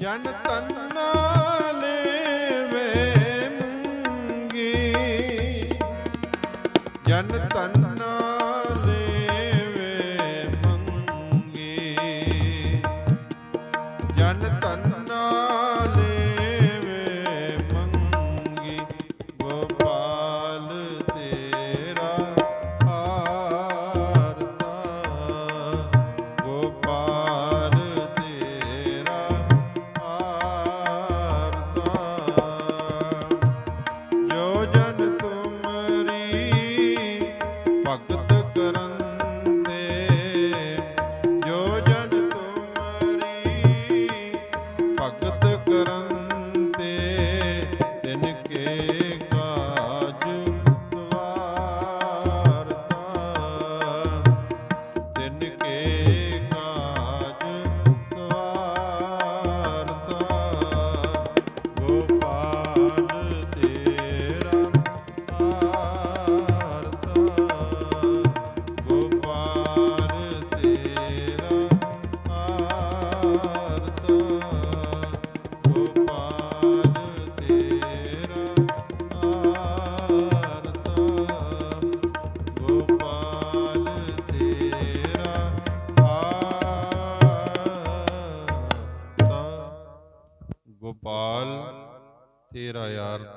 ਜਨ ਤੰਨਾ ਤਨ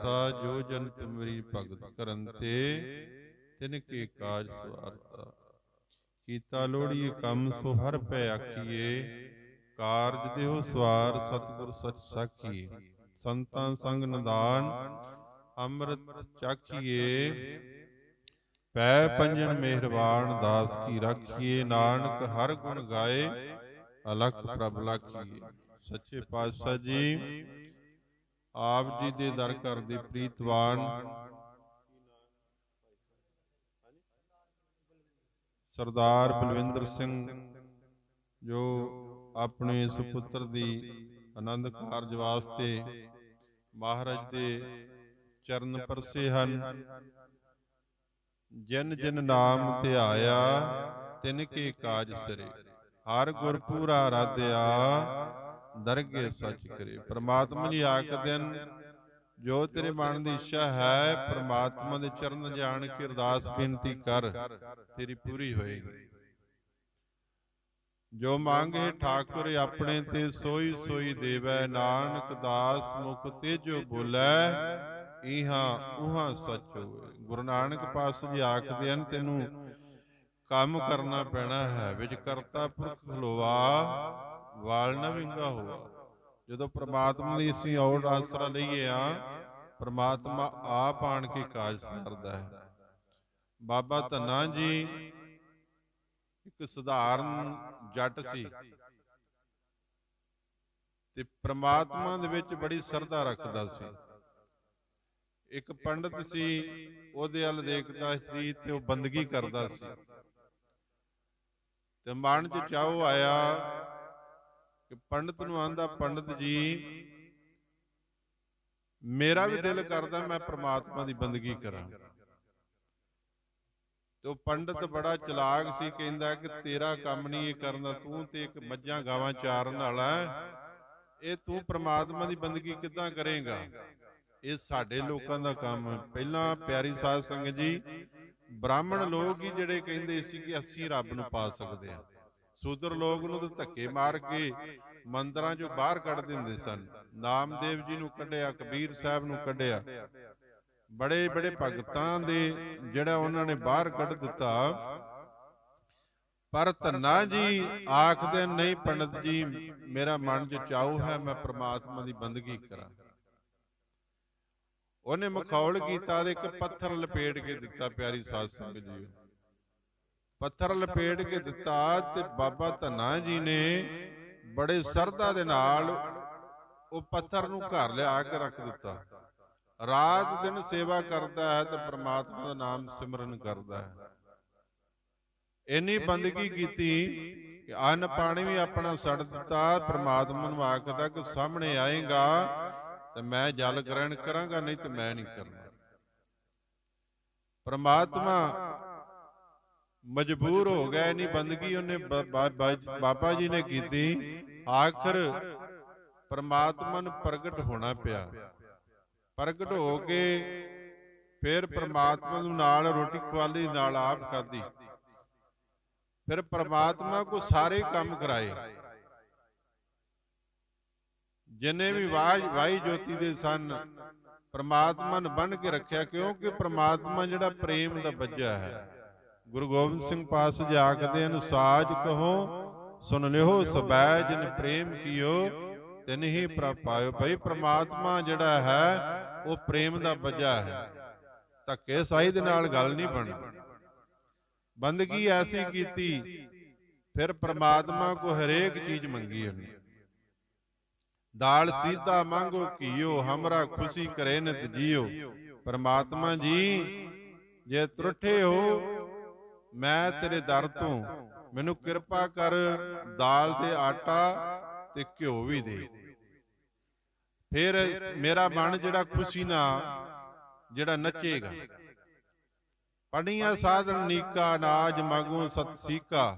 ਯਾਰਤਾ ਜੋ ਜਨ ਤੁਮਰੀ ਭਗਤ ਕਰਨ ਤਿਨ ਕੇ ਕਾਜ ਸਵਾਰਤਾ ਕੀਤਾ ਲੋੜੀਏ ਕੰਮ ਸੋ ਹਰ ਪੈ ਆਖੀਏ, ਕਾਰਜ ਦੇਹੁ ਸਵਾਰ ਸਤਿਗੁਰ ਸਚ ਸਾਖੀਏ। ਸੰਤਾਂ ਸੰਗ ਨਿਦਾਨ ਅੰਮ੍ਰਿਤ ਚਾਖੀਏ। ਪੈ ਪੰਜਨ ਮਿਹਰਬਾਨ, ਦਾਸ ਕੀ ਰਾਖੀਏ। ਨਾਨਕ ਹਰ ਗੁਣ ਗਾਏ, ਅਲਖ ਪ੍ਰਭ ਲਾਖੀਏ। ਸੱਚੇ ਪਾਤਸ਼ਾਹ ਜੀ ਆਪ ਜੀ ਦੇ ਦਰ ਘਰ ਦੇ ਪ੍ਰੀਤਵਾਨ ਸਰਦਾਰ ਬਲਵਿੰਦਰ ਸਿੰਘ ਜੋ ਆਪਣੇ ਸੁਪੁੱਤਰ ਦੀ ਆਨੰਦ ਕਾਰਜ ਵਾਸਤੇ ਮਹਾਰਾਜ ਦੇ ਚਰਨ ਪਰਸੇ ਹਨ। ਜਿਨ ਜਿਨ ਨਾਮ ਤੇ ਆਇਆ, ਤਿਨ ਕੇ ਕਾਜ ਸਰੇ। ਹਰ ਗੁਰ ਪੂਰਾ ਰਾਧਿਆ ਦਰਗੇ ਸੱਚ ਕਰੇ ਪ੍ਰਮਾਤਮਾ ਦੀ ਆਖਦੇ ਹਨ ਜੋ ਤੇਰੇ ਮਨ ਦੀ ਇੱਛਾ ਹੈ ਪ੍ਰਮਾਤਮਾ ਦੇ ਚਰਨ ਜਾਣ ਕੇ ਅਰਦਾਸ ਬੇਨਤੀ ਕਰ ਤੇਰੀ ਪੂਰੀ ਹੋਏਗੀ। ਜੋ ਮੰਗੇ ਠਾਕੁਰ ਆਪਣੇ ਤੇ ਸੋਈ ਸੋਈ ਦੇਵੈ। ਨਾਨਕ ਦਾਸ ਮੁਖ ਤੇਜੋ ਬੋਲੇ ਇਹਾਂ ਉਹਾਂ ਸੱਚ ਗੁਰੂ ਨਾਨਕ ਪਾਤਸ਼ਾਹ ਜੀ ਆਖਦੇ ਹਨ ਤੈਨੂੰ ਕੰਮ ਕਰਨਾ ਪੈਣਾ ਹੈ ਵਿੱਚ ਕਰਤਾ ਪੁਰਖ ਖਲੋਵਾ ਵਾਲ ਨਾ ਵਿੰਗਾ ਹੋਵਾ ਜਦੋਂ ਪ੍ਰਮਾਤਮਾ ਦੀ ਅਸੀਂ ਔੜ ਆਸਰਾ ਲਈਏ ਆ, ਪ੍ਰਮਾਤਮਾ ਆਪ ਆਣ ਕੇ ਕਾਜ ਕਰਦਾ ਹੈ। ਬਾਬਾ ਧੰਨਾ ਜੀ ਇੱਕ ਸਧਾਰਨ ਜੱਟ ਸੀ। ਤੇ ਪ੍ਰਮਾਤਮਾ ਦੇ ਵਿੱਚ ਬੜੀ ਸਰਧਾ ਰੱਖਦਾ ਸੀ। ਇੱਕ ਪੰਡਤ ਸੀ, ਉਹਦੇ ਵੱਲ ਦੇਖਦਾ ਸੀ ਤੇ ਉਹ ਬੰਦਗੀ ਕਰਦਾ ਸੀ। ਤੇ ਮਨ 'ਚ ਚਾਹੋ ਆਇਆ ਕਿ ਪੰਡਤ ਨੂੰ ਆਂਦਾ ਪੰਡਤ ਜੀ ਮੇਰਾ ਵੀ ਦਿਲ ਕਰਦਾ ਮੈਂ ਪ੍ਰਮਾਤਮਾ ਦੀ ਬੰਦਗੀ ਕਰਾਂ। ਤੇ ਉਹ ਪੰਡਤ ਬੜਾ ਚਲਾਕ ਸੀ ਕਹਿੰਦਾ ਕਿ ਤੇਰਾ ਕੰਮ ਨਹੀਂ ਇਹ ਕਰਨਾ ਤੂੰ ਤੇ ਇੱਕ ਮੱਝਾਂ ਗਾਵਾਂ ਚਾਰਨ ਵਾਲਾ। ਇਹ ਤੂੰ ਪ੍ਰਮਾਤਮਾ ਦੀ ਬੰਦਗੀ ਕਿੱਦਾਂ ਕਰੇਗਾ? ਇਹ ਸਾਡੇ ਲੋਕਾਂ ਦਾ ਕੰਮ ਹੈ। ਪਹਿਲਾਂ ਪਿਆਰੀ ਸਾਧ ਸੰਗਤ ਜੀ ਬ੍ਰਾਹਮਣ ਲੋਕ ਹੀ ਜਿਹੜੇ ਕਹਿੰਦੇ ਸੀ ਕਿ ਅਸੀਂ ਰੱਬ ਨੂੰ ਪਾ ਸਕਦੇ ਹਾਂ। ਸੂਦਰ ਲੋਕ ਨੂੰ ਤਾਂ ਧੱਕੇ ਮਾਰ ਕੇ ਮੰਦਰਾਂ 'ਚੋਂ ਬਾਹਰ ਕੱਢ ਦਿੰਦੇ ਸਨ। ਨਾਮਦੇਵ ਜੀ ਨੂੰ ਕੱਢਿਆ, ਕਬੀਰ ਸਾਹਿਬ ਨੂੰ ਕੱਢਿਆ। ਬੜੇ ਬੜੇ ਭਗਤਾਂ ਦੇ ਜਿਹੜਾ ਉਹਨਾਂ ਨੇ ਬਾਹਰ ਕੱਢ ਦਿੱਤਾ। ਪਰ ਧੰਨਾ ਜੀ ਆਖਦੇ ਨਹੀਂ, ਪੰਡਤ ਜੀ, ਮੇਰਾ ਮਨ 'ਚ ਚਾਉ ਹੈ, ਮੈਂ ਪ੍ਰਮਾਤਮਾ ਦੀ ਬੰਦਗੀ ਕਰਾਂ। ਉਹਨੇ ਮਖੌਲ ਕੀਤਾ ਦੇ ਇੱਕ ਪੱਥਰ ਲਪੇਟ ਕੇ ਦਿੱਤਾ, ਪਿਆਰੀ ਸਾਧ ਸੰਗਤ ਜੀ ਪੱਥਰ ਲਪੇਟ ਕੇ ਦਿੱਤਾ ਤੇ ਬਾਬਾ ਧੰਨਾ ਜੀ ਨੇ ਬੜੇ ਸਰਦਾ ਦੇ ਨਾਲ ਉਹ ਪੱਥਰ ਨੂੰ ਘਰ ਲਿਆ ਕੇ ਰੱਖ ਦਿੱਤਾ। ਰਾਤ ਦਿਨ ਸੇਵਾ ਕਰਦਾ ਹੈ ਤੇ ਪ੍ਰਮਾਤਮਾ ਦਾ ਨਾਮ ਸਿਮਰਨ ਕਰਦਾ ਹੈ। ਇੰਨੀ ਬੰਦਗੀ ਕੀਤੀ ਕਿ ਅੰਨ ਪਾਣੀ ਵੀ ਆਪਣਾ ਛੱਡ ਦਿੱਤਾ, ਪ੍ਰਮਾਤਮਾ ਨੂੰ ਆਖਦਾ ਕਿ ਸਾਹਮਣੇ ਆਏਗਾ ਤੇ ਮੈਂ ਜਲ ਗ੍ਰਹਿਣ ਕਰਾਂਗਾ, ਨਹੀਂ ਤੇ ਮੈਂ ਨਹੀਂ ਕਰਨਾ। ਪ੍ਰਮਾਤਮਾ ਮਜਬੂਰ ਹੋ ਗਿਆ ਇਨੀ ਬੰਦਗੀ ਉਹਨੇ ਬਾਬਾ ਜੀ ਨੇ ਕੀਤੀ, ਆਖਰ ਪਰਮਾਤਮਾ ਨੂੰ ਪ੍ਰਗਟ ਹੋਣਾ ਪਿਆ। ਪ੍ਰਗਟ ਹੋ ਕੇ ਫਿਰ ਪਰਮਾਤਮਾ ਨੂੰ ਨਾਲ ਰੋਟੀ ਖਵਾਲੀ, ਨਾਲ ਆਪ ਖਾਧੀ। ਫਿਰ ਪ੍ਰਮਾਤਮਾ ਕੋ ਸਾਰੇ ਕੰਮ ਕਰਾਏ। ਜਿਨੇ ਵੀ ਵਾਜ ਵਾਈ ਜੋਤੀ ਦੇ ਸਨ, ਪਰਮਾਤਮਾ ਨੇ ਬੰਨ ਕੇ ਰੱਖਿਆ, ਕਿਉਂਕਿ ਪਰਮਾਤਮਾ ਜਿਹੜਾ ਪ੍ਰੇਮ ਦਾ ਬੱਜਾ ਹੈ। ਗੁਰੂ ਗੋਬਿੰਦ ਸਿੰਘ ਪਾਸ ਜਾ ਆਖਦੇ ਹਨ ਕਹੋ, ਸੁਨ ਲਿਓ ਸਬੈ, ਜਿਨ ਪ੍ਰੇਮ ਕੀਓ, ਤਿਨ ਹੀ ਪ੍ਰਭ ਭਈ ਪ੍ਰਮਾਤਮਾ ਜਿਹੜਾ ਹੈ, ਉਹ ਪ੍ਰੇਮ ਦਾ ਬੱਜਾ ਹੈ। ਧੱਕੇ ਸਾਈ ਦੇ ਨਾਲ ਗੱਲ ਨਹੀਂ ਬਣਦੀ ਬੰਦਗੀ ਐਸੀ ਕੀਤੀ, ਫਿਰ ਪ੍ਰਮਾਤਮਾ ਕੋ ਹਰੇਕ ਚੀਜ਼ ਮੰਗੀ ਉਹਨੇ ਦਾਲ ਸੀਤਾ ਮੰਗੋ ਕੀਓ ਹਮਰਾ ਖੁਸ਼ੀ ਕਰੇ ਨਿਤ ਜੀਓ। ਪ੍ਰਮਾਤਮਾ ਜੀ, ਜੇ ਤਰੁੱਠੇ ਹੋ ਮੈਂ ਤੇਰੇ ਦਰ ਤੋਂ ਮੈਨੂੰ ਕਿਰਪਾ ਕਰ ਦਾਲ ਤੇ ਆਟਾ ਤੇ ਘਿਓ ਵੀ ਦੇ। ਫਿਰ ਮੇਰਾ ਮਨ ਜਿਹੜਾ ਖੁਸ਼ੀ ਨਾਲ ਜਿਹੜਾ ਨੱਚੇਗਾ। ਪੜੀਆਂ ਸਾਧਨ ਨੀਕਾ ਨਾਜ ਮਗੂ ਸਤ ਸੀਕਾ।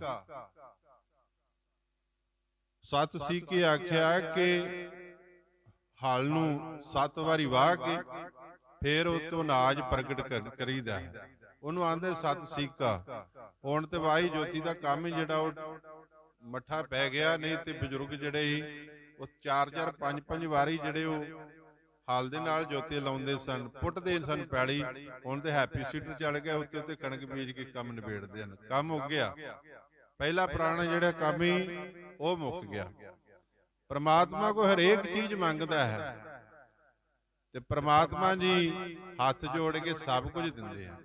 ਸਤ ਸੀਕੇ ਆਖਿਆ ਕਿ ਹਲ ਨੂੰ ਸੱਤ ਵਾਰੀ ਵਾਹ ਕੇ ਫਿਰ ਉਹ ਤੋਂ ਨਾਜ ਪ੍ਰਗਟ ਕਰ- ਕਰੀਦਾ ਹੈ। ਉਹਨੂੰ ਆਂਦੇ ਸਤ ਸੀਕਾ। ਹੁਣ ਤੇ ਵਾਹੀ ਜੋਤੀ ਦਾ ਕੰਮ ਹੀ ਜਿਹੜਾ ਉਹ ਮੱਠਾ ਪੈ ਗਿਆ ਨਹੀਂ ਤੇ ਬਜ਼ੁਰਗ ਜਿਹੜੇ ਸੀ ਉਹ ਚਾਰ ਚਾਰ ਪੰਜ ਪੰਜ ਵਾਰੀ ਜਿਹੜੇ ਉਹ ਹਲ ਦੇ ਨਾਲ ਜੋਤੀ ਲਾਉਂਦੇ ਸਨ ਪੁੱਟਦੇ ਸਨ ਪੈੜੀ। ਹੁਣ ਤੇ ਹੈਪੀ ਸੀਡਰ ਚੱਲ ਗਿਆ ਉੱਤੇ ਉੱਤੇ ਕਣਕ ਬੀਜ ਕੇ ਕੰਮ ਨਿਬੇੜਦੇ ਹਨ। ਕੰਮ ਹੋ ਗਿਆ। ਪਹਿਲਾ ਪੁਰਾਣਾ ਜਿਹੜਾ ਕੰਮ ਹੀ ਉਹ ਮੁੱਕ ਗਿਆ। ਪ੍ਰਮਾਤਮਾ ਕੋ ਹਰੇਕ ਚੀਜ਼ ਮੰਗਦਾ ਹੈ। ਤੇ ਪ੍ਰਮਾਤਮਾ ਜੀ ਹੱਥ ਜੋੜ ਕੇ ਸਭ ਕੁਝ ਦਿੰਦੇ ਆ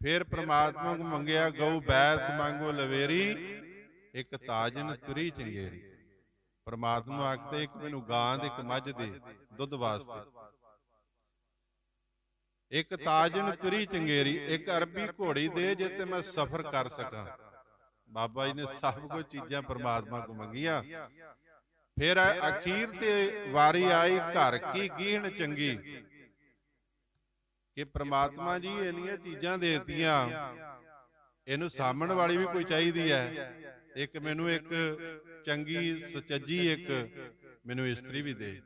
ਫਿਰ ਪ੍ਰਮਾਤਮਾ ਕੋ ਮੰਗਿਆ ਗਊ ਬੈਸ ਮੰਗੋ ਲਵੇਰੀ ਇੱਕ ਤਾਜਨ ਤੁਰੀ ਚੰਗੇਰੀ ਪ੍ਰਮਾਤਮਾ ਆਖਦੇ ਇੱਕ ਮੈਨੂੰ ਗਾਂ ਦੇ ਇੱਕ ਮੱਝ ਦੇ ਦੁੱਧ ਵਾਸਤੇ। ਇੱਕ ਤਾਜਨ ਤੁਰੀ ਚੰਗੇਰੀ ਇੱਕ ਅਰਬੀ ਘੋੜੀ ਦੇ ਜਿੱਤੇ ਮੈਂ ਸਫ਼ਰ ਕਰ ਸਕਾਂ। ਬਾਬਾ ਜੀ ਨੇ ਸਭ ਕੁਝ ਚੀਜ਼ਾਂ ਪ੍ਰਮਾਤਮਾ ਕੋ ਮੰਗੀਆਂ। ਫਿਰ ਅਖੀਰ ਤੇ ਵਾਰੀ ਆਈ ਘਰ ਕੀ ਗੀਹਣ ਚੰਗੀ? ਕਿ ਪ੍ਰਮਾਤਮਾ ਜੀ ਇੰਨੀਆਂ ਚੀਜ਼ਾਂ ਦੇਤੀਆਂ। ਇਹਨੂੰ ਸਾਹਮਣ ਵਾਲੀ ਵੀ ਕੋਈ ਚਾਹੀਦੀ ਹੈ। ਇੱਕ ਮੈਨੂੰ ਇੱਕ ਚੰਗੀ ਸੁਚੱਜੀ ਇੱਕ ਮੈਨੂੰ ਇਸਤਰੀ ਵੀ ਦੇ।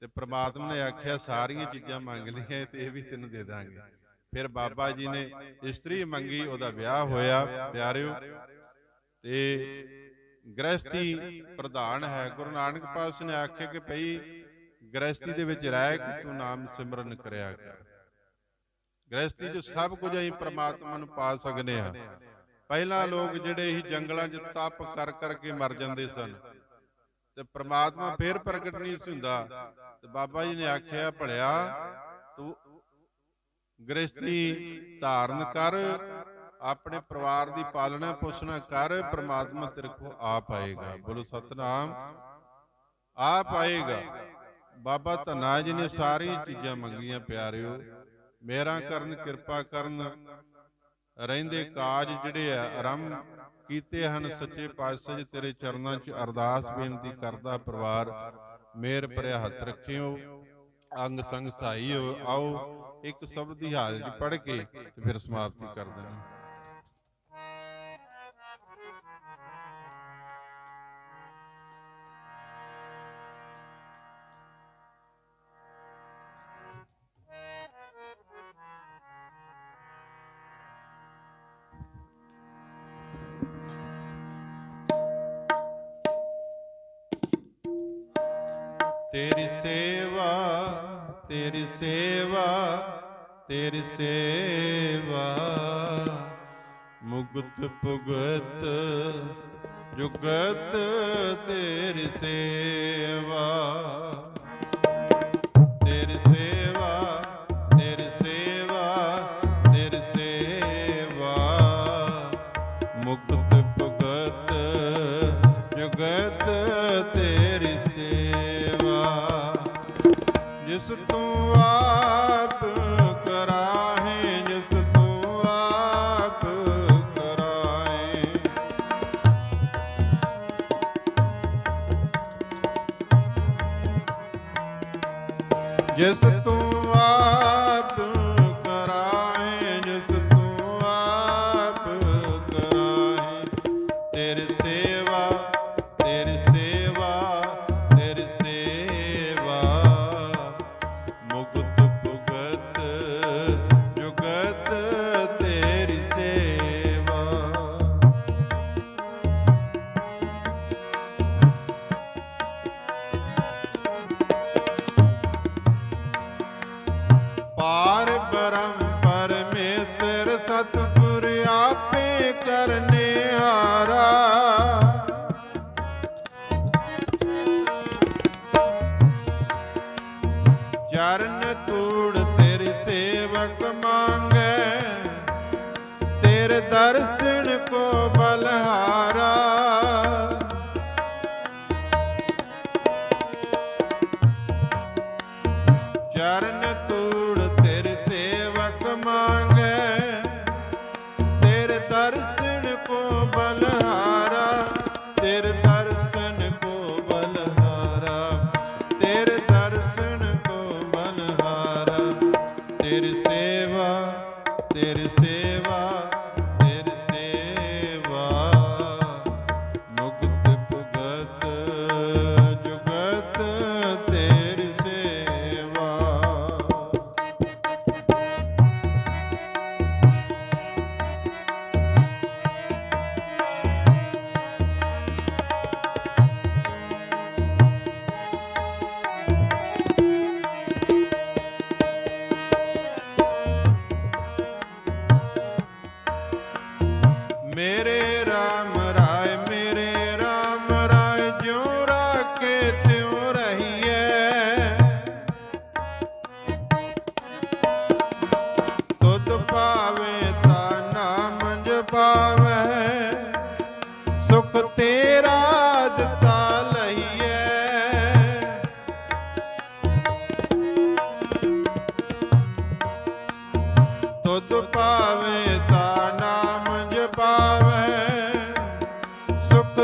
ਤੇ ਪ੍ਰਮਾਤਮਾ ਨੇ ਆਖਿਆ, ਸਾਰੀਆਂ ਚੀਜ਼ਾਂ ਮੰਗ ਲਈਆਂ, ਤੇ ਇਹ ਵੀ ਤੈਨੂੰ ਦੇ ਦਾਂਗੇ। ਫਿਰ ਬਾਬਾ ਜੀ ਨੇ ਇਸਤਰੀ ਮੰਗੀ, ਉਹਦਾ ਵਿਆਹ ਹੋਇਆ, ਪਿਆਰਿਓ। ਤੇ ਗ੍ਰਸਤੀ ਪ੍ਰਧਾਨ ਹੈ। ਗੁਰੂ ਨਾਨਕ ਪਾਤਸ਼ਾਹ ਨੇ ਆਖਿਆ ਕਿ ਭਈ ਗ੍ਰਸਤੀ ਦੇ ਵਿੱਚ ਰਹਿ ਕੇ ਤੂੰ ਨਾਮ ਸਿਮਰਨ ਕਰਿਆ ਕਰ। ਗ੍ਰਸਤੀ 'ਚ ਸਭ ਕੁਝ ਅਸੀਂ ਪ੍ਰਮਾਤਮਾ ਨੂੰ ਪਾ ਸਕਨੇ ਆ ਪਹਿਲਾਂ ਲੋਕ ਜਿਹੜੇ ਹੀ ਜੰਗਲਾਂ 'ਚ ਤਪ ਕਰ ਕਰਕੇ ਮਰ ਜਾਂਦੇ ਸਨ। ਤੇ ਪ੍ਰਮਾਤਮਾ ਫੇਰ ਪ੍ਰਗਟ ਨਹੀਂ ਸੀ ਹੁੰਦਾ। ਤੇ ਬਾਬਾ ਜੀ ਨੇ ਆਖਿਆ ਭਲਿਆ ਤੂੰ ਗ੍ਰਸਤੀ ਧਾਰਨ ਕਰ ਆਪਣੇ ਪਰਿਵਾਰ ਦੀ ਪਾਲਣਾ ਪੋਸ਼ਣਾ ਕਰ ਪ੍ਰਮਾਤਮਾ ਤੇਰੇ ਕੋ ਆਪ ਆਏਗਾ ਬੋਲੋ ਸਤਨਾਮ। ਆਪ ਆਏਗਾ। ਬਾਬਾ ਧੰਨਾ ਜੀ ਨੇ ਸਾਰੀਆਂ ਚੀਜ਼ਾਂ ਮੰਗੀਆਂ ਪਿਆਰਿਓ। ਮੇਰਾ ਕਰਨ ਕਿਰਪਾ ਕਰਨ। ਰਹਿੰਦੇ ਕਾਜ ਜਿਹੜੇ ਆ ਆਰੰਭ ਕੀਤੇ ਹਨ ਸੱਚੇ ਪਾਤਸ਼ਾਹ ਜੀ ਤੇਰੇ ਚਰਨਾਂ 'ਚ ਅਰਦਾਸ ਬੇਨਤੀ ਕਰਦਾ ਪਰਿਵਾਰ ਮੇਰ ਭਰਿਆ ਹੱਥ ਰੱਖਿਓ। ਅੰਗ ਸੰਗ ਸਹਾਈਓ ਆਓ ਇੱਕ ਸ਼ਬਦ ਦੀ ਹਾਜ਼ਰੀ ਪੜ੍ਹ ਕੇ ਤੇ ਫਿਰ ਸਮਾਪਤੀ ਕਰ ਦੇਣਾ ਤੇਰੀ ਸੇਵਾ ਤੇਰੀ ਸੇਵਾ ਤੇਰੀ ਸੇਵਾ। ਮੁਕਤ ਭੁਗਤ ਜੁਗਤ ਤੇਰੀ ਸੇਵਾ। ਤੇਰੀ ਸੇਵਾ ਤੇਰੀ ਸੇਵਾ ਤੇਰੀ ਸੇਵਾ। ਮੁਕਤ ਭੁਗਤ ਜੁਗਤ ਤੇਰੀ ਸੇਵਾ। ਜਿਸ ਤੂੰ ਆ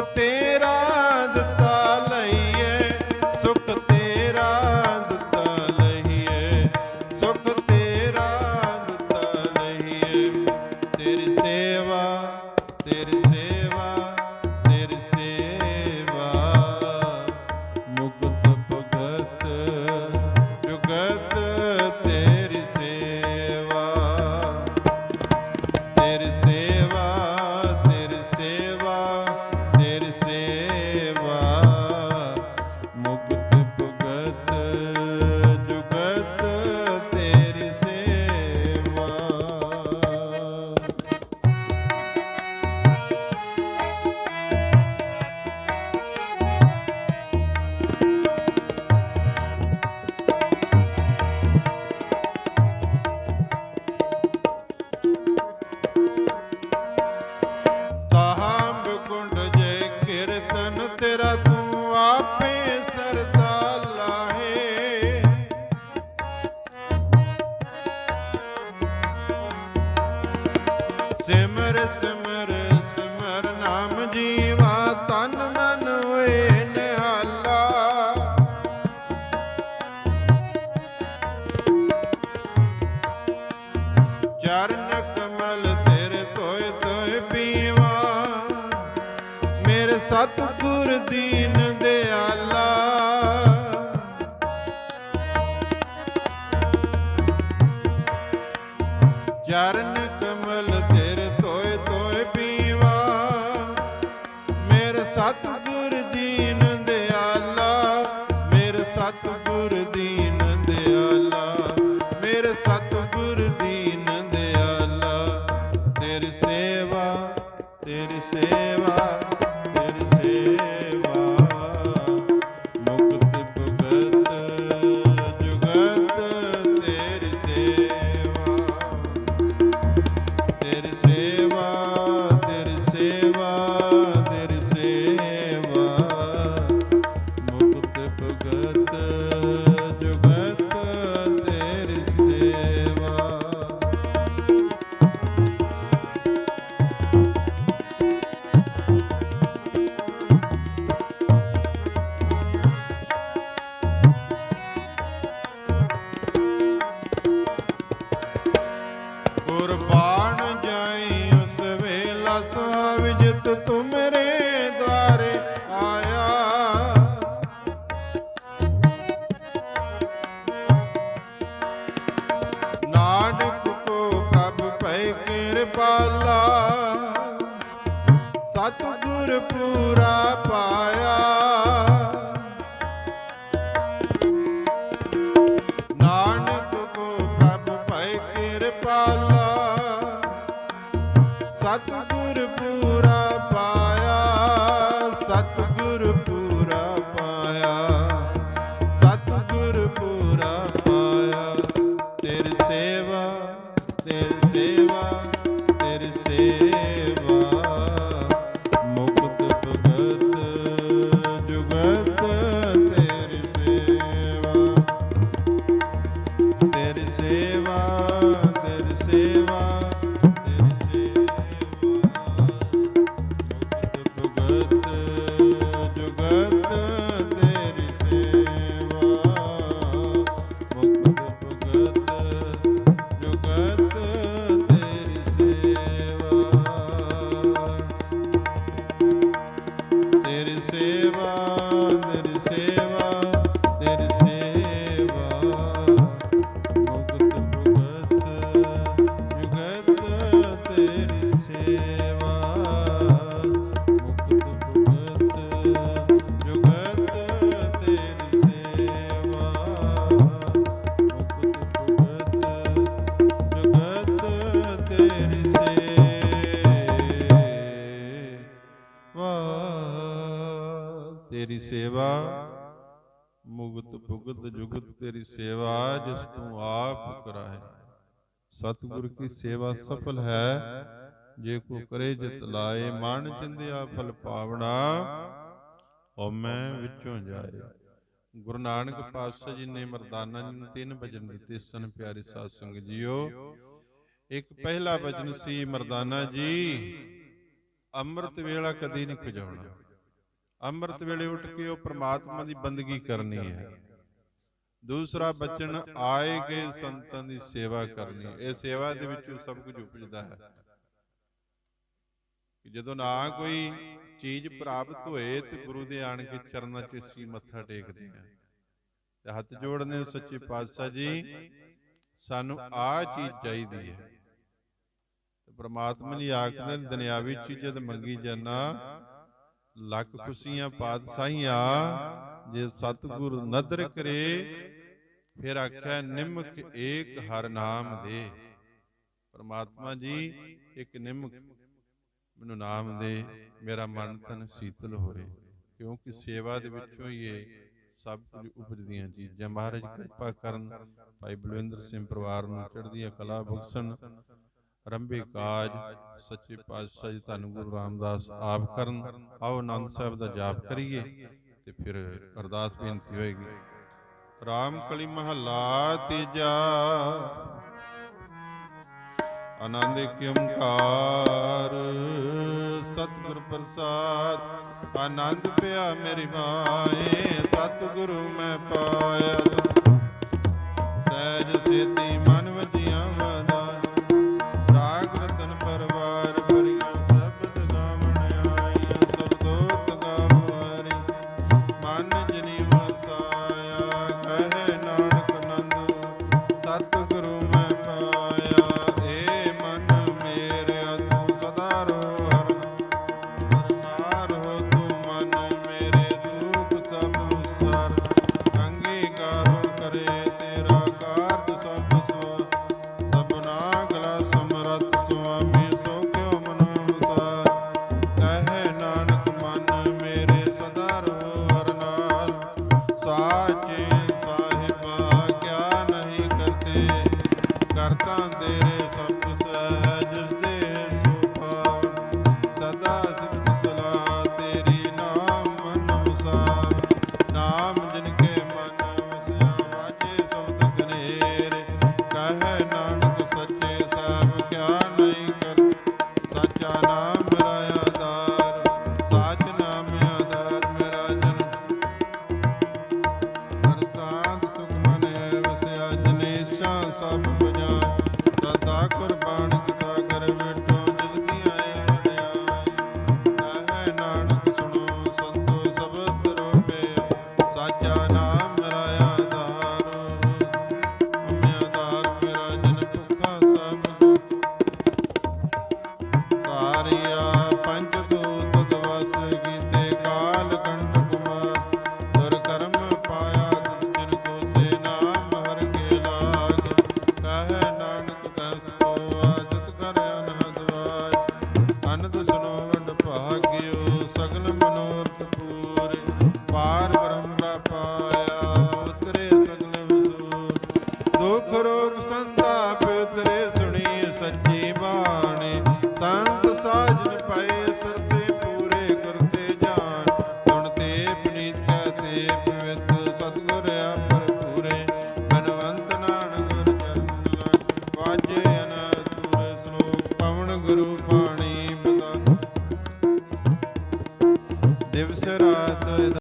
করতে ਸਤਿਗੁਰ ਦੀਨ ਸੁਹਾਵ ਜਿਤ ਤੇਰੀ ਮੁਕਤ ਭੁਗਤ, ਜੁਗਤ ਤੇਰੀ ਸੇਵਾ ਜਿਸ ਤੂੰ ਆਪ ਕਰਾਏ ਸਤਿਗੁਰ ਕੀ ਸੇਵਾ ਸਫਲ ਹੈ? ਜੇ ਕੋ ਕਰੇ ਜਿਤ ਲਾਏ, ਮਨ ਚਿੰਦਿਆ ਫਲ ਪਾਵਣਾ, ਹਉਮੈ ਵਿੱਚੋਂ ਜਾਏ। ਗੁਰੂ ਨਾਨਕ ਪਾਤਸ਼ਾਹ ਜੀ ਨੇ ਮਰਦਾਨਾ ਜੀ ਨੂੰ ਤਿੰਨ ਭਜਨ ਦਿੱਤੇ ਸਨ, ਪਿਆਰੇ ਸਾਧ ਸੰਗਤ ਜੀਓ। ਇੱਕ ਪਹਿਲਾ ਭਜਨ ਸੀ, ਮਰਦਾਨਾ ਜੀ, ਅੰਮ੍ਰਿਤ ਵੇਲਾ ਕਦੀ ਨਹੀਂ ਖਜਾਉਣਾ। ਅੰਮ੍ਰਿਤ ਵੇਲੇ ਉੱਠ ਕੇ ਉਹ ਪ੍ਰਮਾਤਮਾ ਦੀ ਬੰਦਗੀ ਕਰਨੀ ਹੈ। ਦੂਸਰਾ ਬਚਨ ਆਏ ਗਏ ਸੰਤਾਂ ਦੀ ਸੇਵਾ ਕਰਨੀ। ਇਹ ਸੇਵਾ ਦੇ ਵਿੱਚੋਂ ਸਭ ਕੁਝ ਉਪਜਦਾ ਹੈ। ਕਿ ਜਦੋਂ ਨਾ ਕੋਈ ਚੀਜ਼ ਪ੍ਰਾਪਤ ਹੋਏ ਤੇ ਗੁਰੂ ਦੇ ਆਣ ਕੇ ਚਰਨਾਂ 'ਚ ਅਸੀਂ ਮੱਥਾ ਟੇਕਦੇ ਹਾਂ। ਤੇ ਹੱਥ ਜੋੜਨੇ ਸੱਚੇ ਪਾਤਸ਼ਾਹ ਜੀ ਸਾਨੂੰ ਆਹ ਚੀਜ਼ ਚਾਹੀਦੀ ਹੈ। ਤੇ ਪ੍ਰਮਾਤਮਾ ਜੀ ਆਖਦੇ ਨੇ ਦੁਨਿਆਵੀ ਚੀਜ਼ ਜਦ ਮੰਗੀ ਜਾਣਾ ਲੱਖ ਖੁਸ਼ੀਆਂ ਪਾਤਸ਼ਾਹੀਆਂ ਜੇ ਸਤਿਗੁਰ ਨਦਰ ਕਰੇ ਫਿਰ ਆਖਿਆ ਨਿਮਕ ਏਕ ਹਰ ਨਾਮ ਦੇ। ਪ੍ਰਮਾਤਮਾ ਜੀ ਇੱਕ ਨਿਮਕ ਮੈਨੂੰ ਨਾਮ ਦੇ। ਮੇਰਾ ਮਨ ਤਨ ਸੀਤਲ ਹੋਏ। ਕਿਉਂਕਿ ਸੇਵਾ ਦੇ ਵਿੱਚੋਂ ਹੀ ਇਹ ਸਭ ਕੁਝ ਉਪਜਦੀਆਂ ਚੀਜ਼ਾਂ। ਮਹਾਰਾਜ ਕਿਰਪਾ ਕਰਨ ਭਾਈ ਬਲਵਿੰਦਰ ਸਿੰਘ ਪਰਿਵਾਰ ਨੂੰ ਚੜ੍ਹਦੀਆਂ ਕਲਾ ਬਖਸ਼ਣ। ਰੰਭੇ ਕਾਜ ਸੱਚੇ ਪਾਤਸ਼ਾਹ ਜੀ ਧੰਨ ਗੁਰੂ ਰਾਮਦਾਸ ਆਪ ਕਰਨ। ਆਓ ਆਨੰਦ ਸਾਹਿਬ ਦਾ ਜਾਪ ਕਰੀਏ ਤੇ ਫਿਰ ਅਰਦਾਸ ਬੇਨਤੀ ਹੋਏਗੀ। ਰਾਮ ਕਲੀ ਮਹੱਲਾ ਤੀਜਾ ਆਨੰਦ ਏਕ ਓੰਕਾਰ। ਸਤਿਗੁਰ ਪ੍ਰਸਾਦ। ਆਨੰਦ ਪਿਆ ਮੇਰੀ ਮਾਏ ਸਤਿਗੁਰੂ ਮੈਂ ਪਾਇਆ। ਸਹਿਜ ਸੇਤੀ ਮਨ